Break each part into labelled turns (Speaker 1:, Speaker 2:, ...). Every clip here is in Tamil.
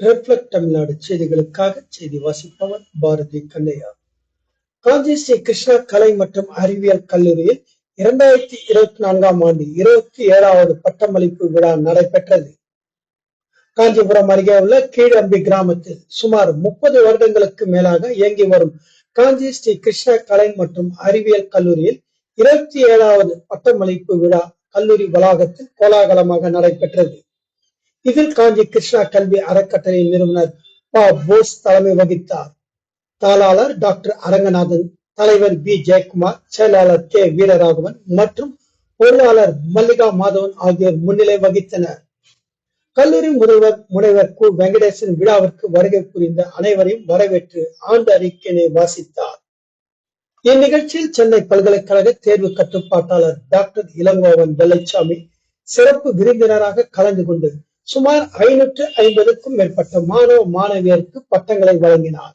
Speaker 1: ரிஃப்ளெக்ட் தமிழ்நாடு செய்திகளுக்காக செய்தி வாசிப்பவர் பாரதி கண்ணையா. காஞ்சி ஸ்ரீ கிருஷ்ணா கலை மற்றும் அறிவியல் கல்லூரியில் இரண்டாயிரத்தி இருபத்தி நான்காம் ஆண்டு இருபத்தி ஏழாவது பட்டமளிப்பு விழா நடைபெற்றது. காஞ்சிபுரம் அருகே உள்ள கீழம்பி கிராமத்தில் சுமார் முப்பது வருடங்களுக்கு மேலாக இயங்கி வரும் காஞ்சி ஸ்ரீ கிருஷ்ணா கலை மற்றும் அறிவியல் கல்லூரியில் இருபத்தி ஏழாவது பட்டமளிப்பு விழா கல்லூரி வளாகத்தில் கோலாகலமாக நடைபெற்றது. இதில் காஞ்சி கிருஷ்ணா கல்வி அறக்கட்டளை நிறுவனர் ப. போஸ் தலைமை வகித்தார். தாளாளர் டாக்டர் அரங்கநாதன் தலைவர் பி. ஜெயக்குமார் செயலாளர் கே. வீரராகவன் மற்றும் பொருளாளர் மல்லிகா மாதவன் ஆகியோர் முன்னிலை வகித்தனர். கல்லூரி முதல்வர் முனைவர் கு. வெங்கடேசன் விழாவிற்கு வருகை புரிந்த அனைவரையும் வரவேற்று ஆண்டு அறிக்கையினை வாசித்தார். இந்நிகழ்ச்சியில் சென்னை பல்கலைக்கழக தேர்வு கட்டுப்பாட்டாளர் டாக்டர் இளங்கோவன் வெள்ளைச்சாமி சிறப்பு விருந்தினராக கலந்து கொண்டு சுமார் ஐநூற்று ஐம்பதுக்கும் மேற்பட்ட மாணவ மாணவியருக்கு பட்டங்களை வழங்கினார்.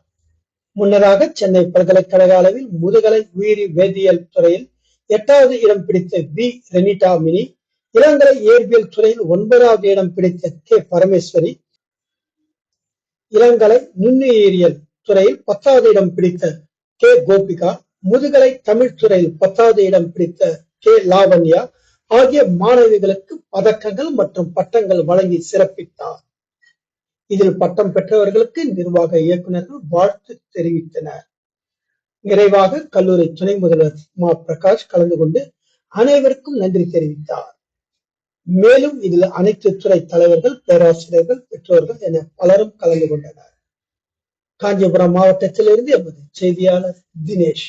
Speaker 1: முன்னதாக சென்னை பல்கலைக்கழக அளவில் முதுகலை உயிரி வேதியியல் துறையில் எட்டாவது இடம் பிடித்த வி. ரெனிடா மினி இளங்கலை இயற்பியல் துறையில் ஒன்பதாவது இடம் பிடித்த கே. பரமேஸ்வரி இளங்கலை நுண்ணுயிரியல் துறையில் பத்தாவது இடம் பிடித்த கே. கோபிகா முதுகலை தமிழ் துறையில் பத்தாவது இடம் பிடித்த கே. லாவண்யா ஆகிய மாணவிகளுக்கு பதக்கங்கள் மற்றும் பட்டங்கள் வழங்கி சிறப்பித்தார். இதில் பட்டம் பெற்றவர்களுக்கு நிர்வாக இயக்குநர்கள் வாழ்த்து தெரிவித்தனர். நிறைவாக கல்லூரி துணை முதல்வர் மா. பிரகாஷ் கலந்து கொண்டு அனைவருக்கும் நன்றி தெரிவித்தார். மேலும் இதில் அனைத்து துறை தலைவர்கள் பேராசிரியர்கள் பெற்றோர்கள் என பலரும் கலந்து கொண்டனர். காஞ்சிபுரம் மாவட்டத்திலிருந்து எமது செய்தியாளர் தினேஷ்.